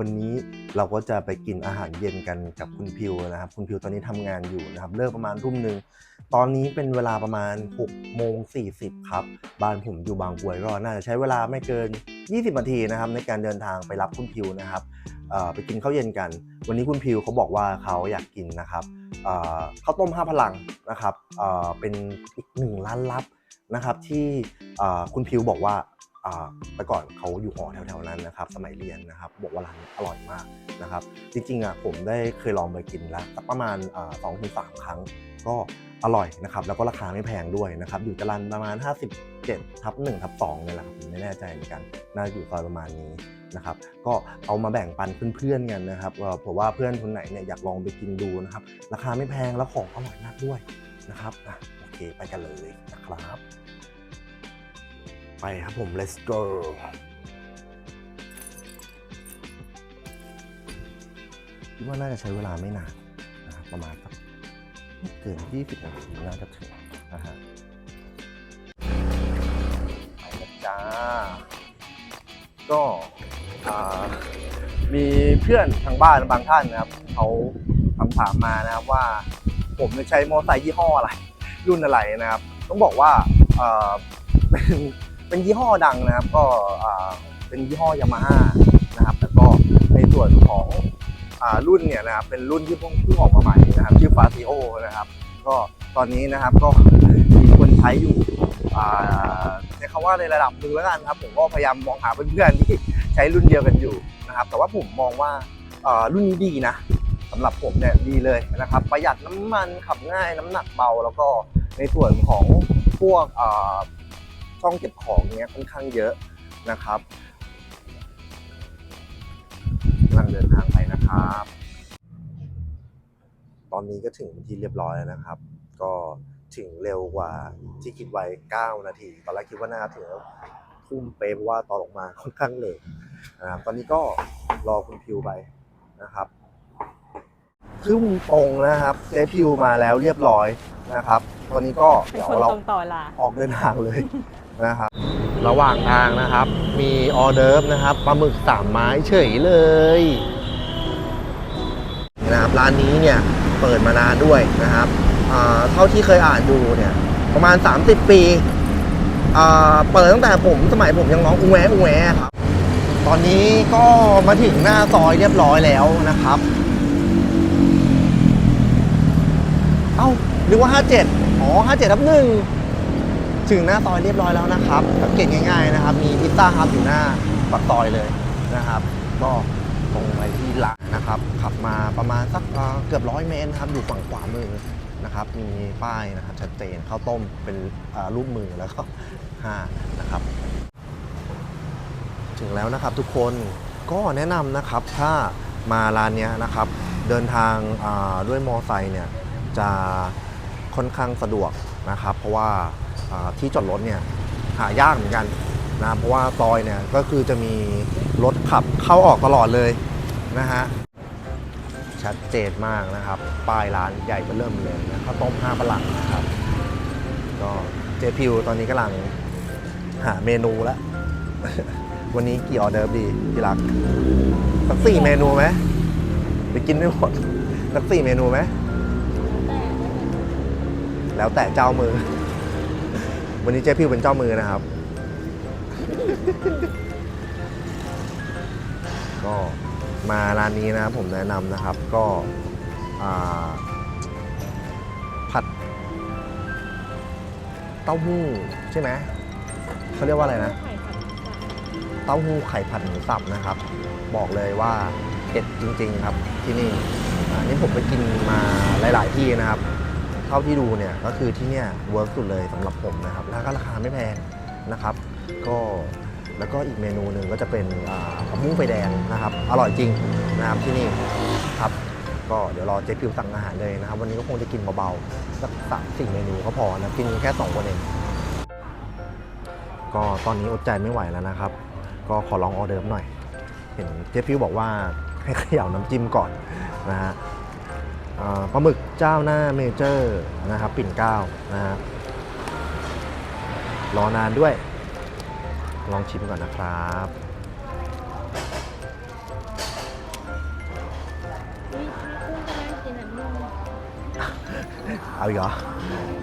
วันนี้เราก็จะไปกินอาหารเย็นกันกับคุณพิวนะครับ คุณพิวตอนนี้ทำงานอยู่นะครับ เลิกประมาณทุ่มหนึ่งตอนนี้เป็นเวลาประมาณ6โมง40ครับ บ้านผมอยู่บางกวยก็น่าจะใช้เวลาไม่เกิน 20นาทีนะครับ ในการเดินทางไปรับคุณพิวนะครับไปกินข้าวเย็นกัน วันนี้คุณพิวเขาบอกว่าเขาอยากกินนะครับข้าวต้มห้าพลังนะครับเป็นอีกหนึ่งร้านลับนะครับที่คุณพิวบอกว่า แต่ก่อนเขาอยู่หอแถวๆนั้นนะครับ สมัยเรียนนะครับ บอกว่าร้านอร่อยมากนะครับ จริงๆอะผมได้เคยลองไปกินแล้วสักประมาณสองถึงสามครั้งก็อร่อยนะครับ แล้วก็ราคาไม่แพงด้วยนะครับ อยู่จรันประมาณ 57ทับ1ทับ2เนี่ยแหละครับผมไม่แน่ใจเหมือนกัน น่าจะอยู่ซอยประมาณนี้นะครับ ก็เอามาแบ่งปันเพื่อนๆกันนะครับเผื่อว่าเพื่อนคนไหนเนี่ยอยากลองไปกินดูนะครับ ราคาไม่แพงแล้วของอร่อยมากด้วยนะครับอะโอเคไปกันเลยนะครับ ครับผม let's go คิดว่าน่าจะใช้เวลาไม่นานนะครับประมาณสักไม่เกิน 20 นาทีน่าจะถึงนะฮะไปแล้วจ้า ก็มีเพื่อนทางบ้านบางท่านนะครับเขาคำถามมานะครับว่าผมเนี่ยใช้มอเตอร์ไซค์ยี่ห้ออะไร รุ่นอะไรนะครับ ต้องบอกว่าเป็น เป็นยี่ห้อดังนะครับ ก็เป็นยี่ห้อยามาฮ่านะครับแล้วก็ในส่วนของอรุ่นเนี่ยนะครับเป็นรุ่นที่เพิ่งเพิ่งออกมาใหม่นะครับ ชื่อฟาซิโอนะครับ ก็ตอนนี้นะครับก็มีคนใช้อยู่ใช้คำว่าในระดับหนึ่งแล้วกันครับ ผมก็พยายามมองหาเพื่อนๆที่ใช้รุ่นเดียวกันอยู่นะครับ แต่ว่าผมมองว่าอ่ารุ่นนี้ดีนะสำหรับผมเนี่ยดีเลยนะครับ ประหยัดน้ำมันขับง่ายน้ำหนักเบา แล้วก็ในส่วนของพวก อ่าช่องเก็บของเนี้ยค่อนข้างเยอะนะครับกำลังเดินทางไปนะครับ ตอนนี้ก็ถึงเป็นที่เรียบร้อยแล้วนะครับ ก็ถึงเร็วกว่าที่คิดไว้ 9 นาที ตอนแรกคิดว่าน่าจะถึงแล้วทุ่มเป๊ะเพราะว่าตอนออกมาค่อนข้างเลยนะครับตอนนี้ก็รอคุณพิวไปนะครับครึ่งตรงนะครับเจ๊พิวมาแล้วเรียบร้อยนะครับ ตอนนี้ก็เป็นเดี๋ยวคนเราตรงต่อเวลาออกเดินทางเลย นะครับ ระหว่างทางนะครับ มีออเดิร์ฟนะครับปลาหมึกสามไม้เฉยเลยนะครับร้านนี้เนี่ยเปิดมานานด้วยนะครับเท่าที่เคยอ่านดูเนี่ยประมาณ 30 ปีเปิดตั้งแต่ผมสมัยผมยังน้องอุ้งแหวอุ้งแหวครับ ตอนนี้ก็มาถึงหน้าซอยเรียบร้อยแล้วนะครับ เอ้านึกว่า 57 อ๋อ 57ทับหนึ่ง ถึงหน้าซอยเรียบร้อยแล้วนะครับสังเกตง่ายๆนะครับ มีพิซซ่าฮับอยู่หน้าปากซอยเลยนะครับ ก็ตรงไปที่ร้านนะครับ ขับมาประมาณสักเกือบร้อยเมตรครับอยู่ฝั่งขวามือนะครับ มีป้ายนะครับชัดเจนข้าวต้มเป็นรูปมือแล้วก็5นะครับ ถึงแล้วนะครับทุกคนก็แนะนำนะครับถ้ามาร้านนี้นะครับ เดินทางด้วยมอไซค์เนี่ยจะค่อนข้างสะดวกนะครับ เพราะว่า ที่จอดรถเนี่ยหายากเหมือนกันนะเพราะว่าซอยเนี่ยก็คือจะมีรถขับเข้าออกตลอดเลยนะฮะชัดเจนมากนะครับ ป้ายร้านใหญ่เบอเริ่มเลยนะข้าวต้มห้าประหลังนะครับ ก็เจพิวตอนนี้กำลังหาเมนูแล้ววันนี้กี่ออเดอร์ดีพี่รักสักสี่เมนูไหมไปกินไม่หมดสักสี่เมนูไหมแล้วแต่เจ้ามือ วันนี้เจ๊พิวเป็นเจ้ามือนะครับ ก็มาร้านนี้นะครับผมแนะนำนะครับ ก็ผัด เต้าหู้ใช่ไหมเขาเรียกว่าอะไรนะ เต้าหู้ไข่ผัดหมูสับนะครับ บอกเลยว่าเด็ดจริง ๆ ครับที่นี่อันนี้ผมไปกินมาหลาย ๆ ที่นะครับ เท่าที่ดูเนี่ยก็คือที่เนี่ยเวิร์กสุดเลยสำหรับผมนะครับแล้วก็ราคาไม่แพงนะครับ ก็แล้วก็อีกเมนูหนึ่งก็จะเป็นผักบุ้งไฟแดงนะครับ อร่อยจริงนะครับที่นี่ครับ ก็เดี๋ยวรอเจ๊พิวสั่งอาหารเลยนะครับ วันนี้ก็คงจะกินเบาๆสักสามสี่เมนูก็พอนะกินแค่สองคนเองก็ตอนนี้อดใจไม่ไหวแล้วนะครับ ก็ขอลองออเดิร์ฟหน่อย เห็นเจ๊พิวบอกว่าให้เขย่าน้ำจิ้มก่อนนะฮะ ปลาหมึกเจ้าหน้าเมเจอร์นะครับปิ่นก้านะครับรอนานด้วย ลองชิมก่อนนะครับเอาอีกเหรอ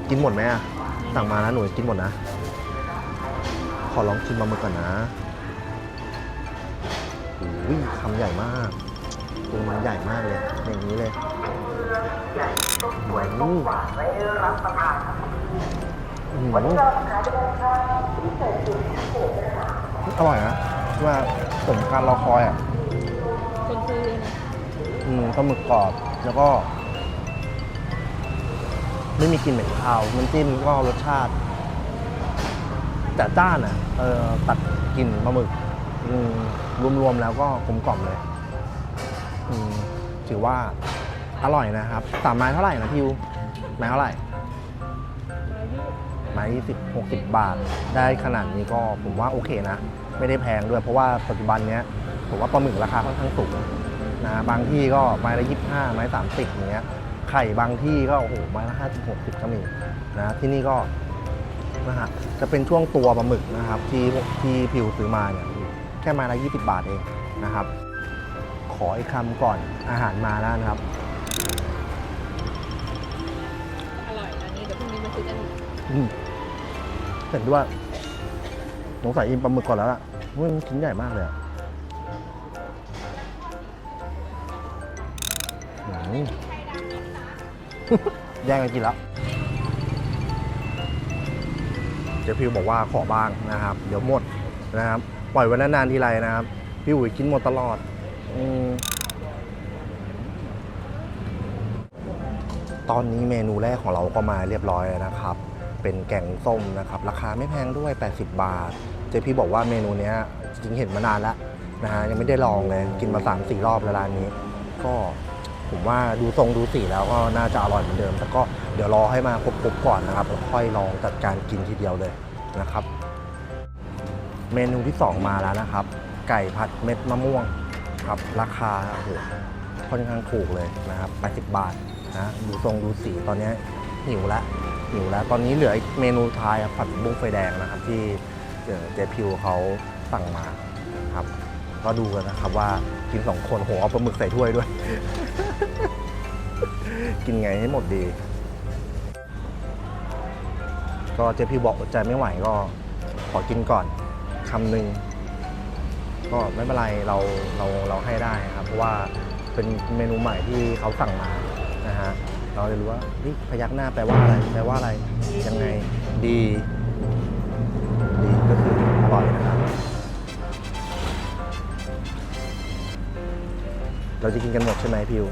กินหมดไหมอะสั่งมานะหนูกินหมดนะ ขอลองชิมปลาหมึกก่อนนะอุ้ยคำใหญ่มากตัวมันใหญ่มากเลย อย่างนี้เลย อืมอืมอร่อยนะว่าผมการรอคอยอะคนซื้อเลยนะอืมปลาหมึกกรอบแล้วก็ ไม่มีกลิ่นเหม็นคาวน้ำจิ้มก็รสชาติจัดจ้านอะเออตัดกลิ่นปลาหมึกอืมรวมๆแล้วก็กลมกล่อมเลย อืมถือว่า อร่อยนะครับสามไม้เท่าไหร่นะพิวไม้เท่าไหร่ไม้ยี่สิบหกสิบบาท ได้ขนาดนี้ก็ผมว่าโอเคนะ ไม่ได้แพงด้วยเพราะว่าปัจจุบันเนี้ยผมว่าปลาหมึกราคาค่อนข้างสูงนะบางที่ก็ไม้ละยี่สิบห้าไม้สามสิบอย่างเงี้ยไข่บางที่ก็โอ้โหไม้ละห้าสิบหกสิบก็มีนะที่นี่ก็นะฮะจะเป็นช่วงตัวปลาหมึกนะครับ ที่ที่พิวซื้อมาเนี่ยแค่ไม้ละยี่สิบบาทเองนะครับ ขออีกคำก่อนอาหารมาแล้วนะครับ เห็นด้วย สงสัยอินปลาหมึกก่อนแล้วล่ะมันชิ้นใหญ่มากเลยอะแย่งกันกินแล้วเดี๋ยวพิวบอกว่าขอบ้างนะครับ เดี๋ยวหมดนะครับ ปล่อยไว้นานๆทีไรนะครับ พี่อุ๋ยกินหมดตลอดอตอนนี้เมนูแรกของเราก็มาเรียบร้อยแล้วนะครับ เป็นแกงส้มนะครับ ราคาไม่แพงด้วย 80 บาท เจ๊พี่บอกว่าเมนูเนี้ยจริงเห็นมานานแล้วนะฮะยังไม่ได้ลองเลย กินมา 3 4 รอบแล้วร้านนี้ ก็ผมว่าดูทรงดูสีแล้วก็น่าจะอร่อยเหมือนเดิมแต่ก็เดี๋ยวรอให้มาครบๆก่อนนะครับแล้วค่อยลองจัดการกินทีเดียวเลยนะครับ เมนูที่ 2 มาแล้วนะครับ ไก่ผัดเม็ดมะม่วงครับราคาโอ้โหค่อนข้างถูกเลยนะครับ80 บาทนะดูทรงดูสีตอนนี้หิวและ หิวแล้ว ตอนนี้เหลืออีกเมนูท้ายครับผัดบุ้งไฟแดงนะครับ ที่เจ๊พิวเขาสั่งมาครับ ก็ดูกันนะครับว่ากินสองคนโหเอาปลาหมึกใส่ถ้วยด้วย กินไงให้หมดดี ก็เจ๊พิวบอกใจไม่ไหวก็ขอกินก่อนคำหนึ่งก็ไม่เป็นไรเราเราเราให้ได้ครับ เพราะว่าเป็นเมนูใหม่ที่เขาสั่งมานะฮะ เราจะรู้ว่านี่พยักหน้าแปลว่าอะไรแปลว่าอะไรยังไงดีดีก็คืออร่อยนะครับ เราจะกินกันหมดใช่ไหมพิว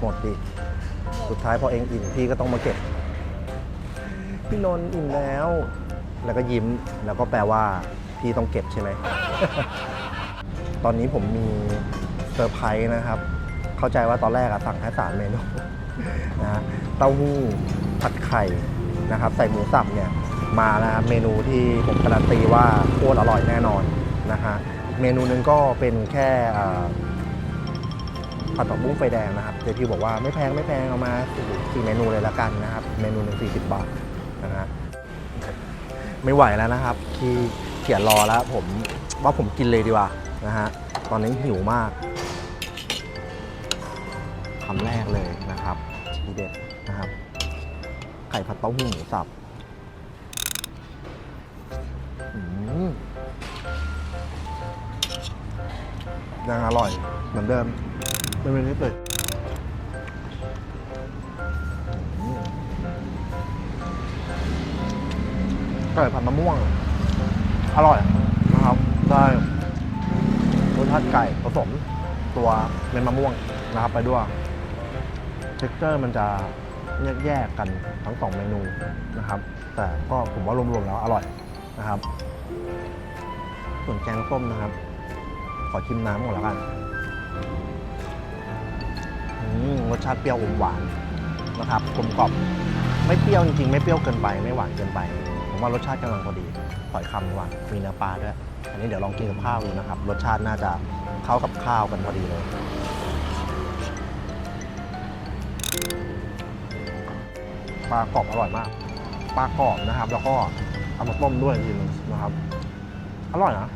หมดดิสุดท้ายพอเองอิ่มพี่ก็ต้องมาเก็บ พี่นนท์อิ่มแล้ว แล้วก็ยิ้มแล้วก็แปลว่า พี่ต้องเก็บใช่ไหม ตอนนี้ผมมีเซอร์ไพรส์นะครับ เข้าใจว่าตอนแรกอะสั่งแค่สามเมนูนะฮะเต้าหู้ผัดไข่นะครับ ใส่หมูสับเนี่ยมาแล้วเมนูที่ผมการันตีว่าโคตรอร่อยแน่นอนนะฮะเมนูนึงก็เป็นแค่ผัดผักบุ้งไฟแดงนะครับเจพี่บอกว่าไม่แพงไม่แพงเอามาสี่เมนูเลยละกันนะครับ เมนูหนึ่งสี่สิบบาทนะฮะไม่ไหวแล้วนะครับที่เขียนรอแล้วผมว่าผมกินเลยดีกว่านะฮะตอนนี้หิวมากำแรกเลยนะครับทีเด็ดนะครับ ไข่ผัดเต้าหู้หมูสับยังอร่อยเหมือนเดิมไม่เป็นนิดเลยอืมไก่ผัดมะม่วง อร่อยนะครับได้รสชาติไก่ผสมตัวเม็ดมะม่วงนะครับไปด้วย เท็กเจอร์มันจะแยกๆกันทั้งสองเมนูนะครับ แต่ก็ผมว่ารวมๆแล้วอร่อยนะครับ ส่วนแกงส้มนะครับ ขอชิมน้ำก่อนแล้วกันรสชาติเปรี้ยวอมหวานนะครับกลมกล่อมไม่เปรี้ยวจริงๆ ไม่เปรี้ยวเกินไปไม่หวานเกินไป ผมว่ารสชาติกำลังพอดีขอยคำดีกว่ามีเนื้อปลาด้วย อันนี้เดี๋ยวลองกินกับข้าวดูนะครับ รสชาติน่าจะเข้ากับข้าวกันพอดีเลย ปลากรอบอร่อยมาก ปลากรอบนะครับ แล้วก็เอามาต้มด้วยทีนึงนะครับ อร่อยนะ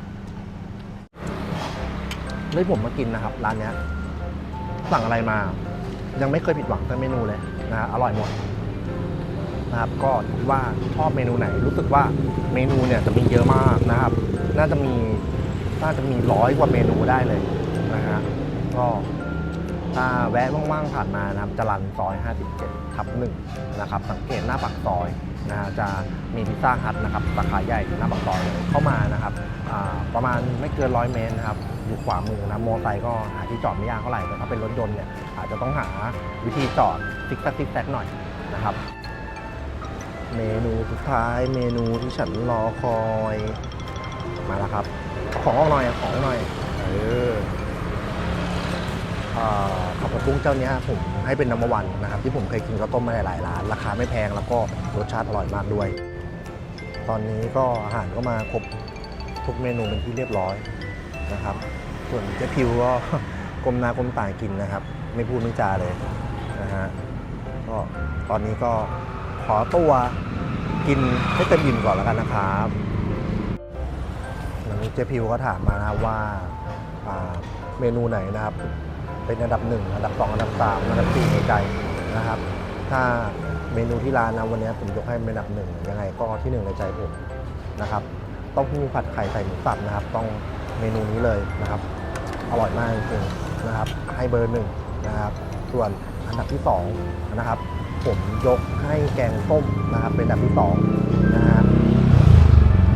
เลยผมมากินนะครับ ร้านเนี้ยสั่งอะไรมา ยังไม่เคยผิดหวังสักเมนูเลยนะฮะอร่อยหมดนะครับก็คิดว่าชอบเมนูไหน รู้สึกว่าเมนูเนี่ยจะมีเยอะมากนะครับ น่าจะมีน่าจะมีร้อยกว่าเมนูได้เลยนะฮะก็ ถ้าแวะว่างๆผ่านมานะครับจรันซอย 57ทับหนึ่งนะครับสังเกตหน้าปากซอยนะฮะจะมีพิซซ่าฮัทนะครับสาขาใหญ่หน้าปากซอยเข้ามานะครับประมาณไม่เกินร้อยเมตรนะครับอยู่ขวามือนะโมไซค์ก็หาที่จอดไม่ยากเท่าไหร่แต่ถ้าเป็นรถยนต์เนี่ยอาจจะต้องหาวิธีจอดซิกแซกซิกแซกหน่อยนะครับ เมนูสุดท้ายเมนูที่ฉันรอคอยมาแล้วครับ ของออกหน่อยของออกหน่อยเออ ข้าวผัดกุ้งเจ้านี้ผมให้เป็นนัมวันนะครับที่ผมเคยกินข้าวต้มมาหลายร้าน ราคาไม่แพงแล้วก็รสชาติอร่อยมากด้วย ตอนนี้ก็อาหารก็มาครบทุกเมนูเป็นที่เรียบร้อยนะครับ ส่วนเจ๊พิวก็กลมนากลมตากินนะครับ ไม่พูดไม่จาเลยนะฮะก็ตอนนี้ก็ขอตัวกินให้เต็มอิ่มก่อนแล้วกันนะครับวันนี้เจ๊พิวก็ถามมานะว่าเมนูไหนนะครับ เป็นอันดับหนึ่งอันดับสองอันดับสามอันดับสี่ในใจนะครับ ถ้าเมนูที่ร้านนะวันนี้ผมยกให้เป็นอันดับหนึ่งยังไงก็ที่หนึ่งในใจผมนะครับเต้าหู้ผัดไข่ใส่หมูสับนะครับ ต้องเมนูนี้เลยนะครับ อร่อยมากจริงๆนะครับ ให้เบอร์หนึ่งนะครับ ส่วนอันดับที่สองนะครับ ผมยกให้แกงส้มนะครับ เป็นอันดับที่สองนะฮะ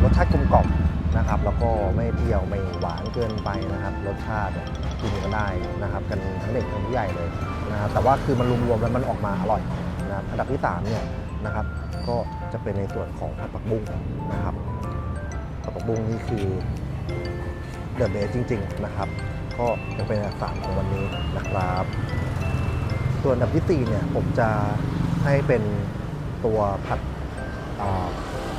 รสชาติกลมกล่อม นะครับ แล้วก็ไม่เปรี้ยวไม่หวานเกินไปนะครับ รสชาติกินกันได้นะครับ กันทั้งเด็กทั้งผู้ใหญ่เลยนะครับ แต่ว่าคือมันรวมๆแล้วมันออกมาอร่อยนะครับอันดับที่สามเนี่ยนะครับก็จะเป็นในส่วนของผัดผักบุ้งนะครับผัดผักบุ้งนี่คือเดอะเบสจริง ๆนะครับ ก็ยังเป็นอันดับสามของวันนี้นะครับ ส่วนอันดับที่สี่เนี่ยผมจะให้เป็นตัวผัดอ่า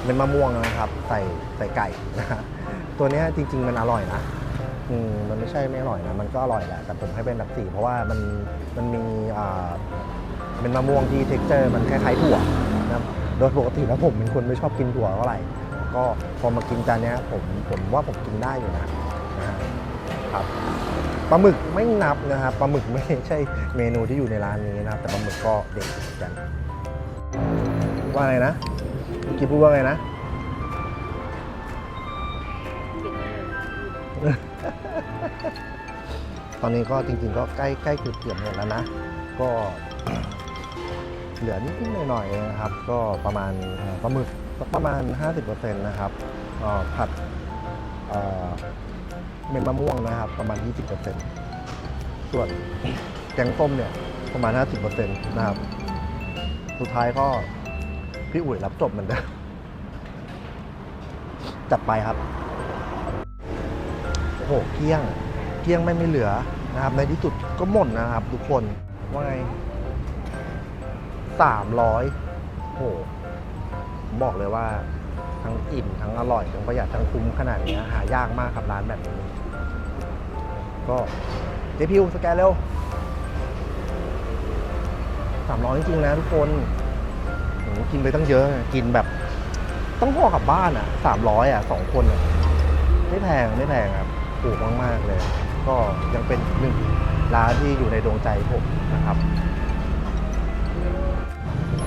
เม็ดมะม่วงนะครับ ใส่ใส่ไก่นะฮะตัวนี้จริง ๆ มันอร่อยนะอืมมันไม่ใช่ไม่อร่อยนะ มันก็อร่อยแหละ แต่ผมให้เป็นอันดับสี่เพราะว่ามันมันมีอ่าเป็นมะม่วงที่เท็กเจอร์ มันคล้ายๆถั่วนะครับโดยปกติแล้วผมเป็นคนไม่ชอบกินถั่วเท่าไหร่ ก็พอมากินจานนี้ผมผมว่าผมกินได้อยู่นะนะครับปลาหมึกไม่นับนะครับปลาหมึกไม่ใช่เมนูที่อยู่ในร้านนี้นะครับแต่ปลาหมึกก็เด็ดเหมือนกัน ว่าอะไงนะ เมื่อกี้พูดว่าไงนะกินได้เลยตอนนี้ก็จริงๆก็ใกล้ใกล้เกือบเกือบหมดแล้วนะ ก็เหลือนิดๆหน่อยๆนะครับ ก็ประมาณเอ่อปลาหมึกสักประมาณ 50%นะครับเอ่อผัดเอ่อเม็ดมะม่วงนะครับ ประมาณ 20%ส่วนแกงส้มเนี่ยประมาณ 50%นะครับ สุดท้ายก็ พี่อุ๋ยรับจบเหมือนเดิมจัดไปครับ โอ้โหเกลี้ยงเกลี้ยงไม่ไม่เหลือนะครับ ในที่สุดก็หมดนะครับ ทุกคนว่าไงสามร้อยโอ้โหบอกเลยว่า ทั้งอิ่ม ทั้งอร่อย ทั้งประหยัด ทั้งคุ้มขนาดนี้หายากมากครับร้านแบบนี้ ก็เจพิวสแกนเร็วสามร้อยจริงๆนะทุกคน กินไปตั้งเยอะ กินแบบต้องห่อกลับบ้านอะสามร้อยอะสองคนอะไม่แพงไม่แพงครับถูกมากๆเลย ก็ยังเป็นหนึ่งร้านที่อยู่ในดวงใจผมนะครับ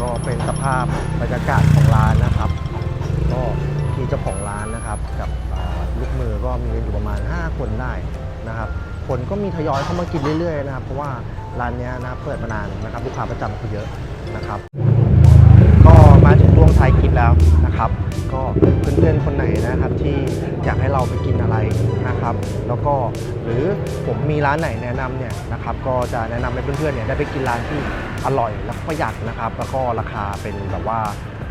ก็เป็นสภาพบรรยากาศของร้านนะครับ ก็ที่เจ้าของร้านนะครับ กับลูกมือก็มีกันอยู่ประมาณ 5 คนได้นะครับคนก็มีทยอยเข้ามากินเรื่อยๆนะครับ เพราะว่าร้านนี้นะเปิดมานานนะครับ ลูกค้าประจำคือเยอะนะครับ ช่วงท้ายคลิปแล้วนะครับ ก็เพื่อนๆคนไหนนะครับที่อยากให้เราไปกินอะไรนะครับ แล้วก็หรือผมมีร้านไหนแนะนำเนี่ยนะครับก็จะแนะนำให้เพื่อนๆเนี่ยได้ไปกินร้านที่อร่อยและประหยัดนะครับ แล้วก็ราคาเป็นแบบว่า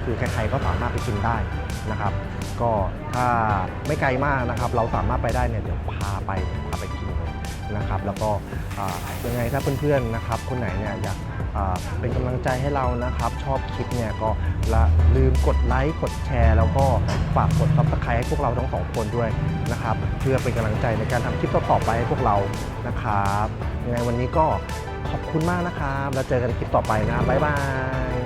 คือใครๆก็สามารถไปกินได้นะครับ ก็ถ้าไม่ไกลมากนะครับ เราสามารถไปได้เนี่ยเดี๋ยวพาไปพาไปกินเลยนะครับ แล้วก็อ่ายังไงถ้าเพื่อนๆนะครับ คนไหนเนี่ยอยาก เป็นกำลังใจให้เรานะครับ ชอบคลิปเนี่ยก็ละลืมกดไลค์กดแชร์ แล้วก็ฝากกดซับสไครต์ให้พวกเราทั้งสองคนด้วยนะครับ เพื่อเป็นกำลังใจในการทำคลิปต่อๆไปให้พวกเรานะครับยังไงวันนี้ก็ขอบคุณมากนะครับ แล้วเจอกันคลิปต่อไปนะบ๊ายบาย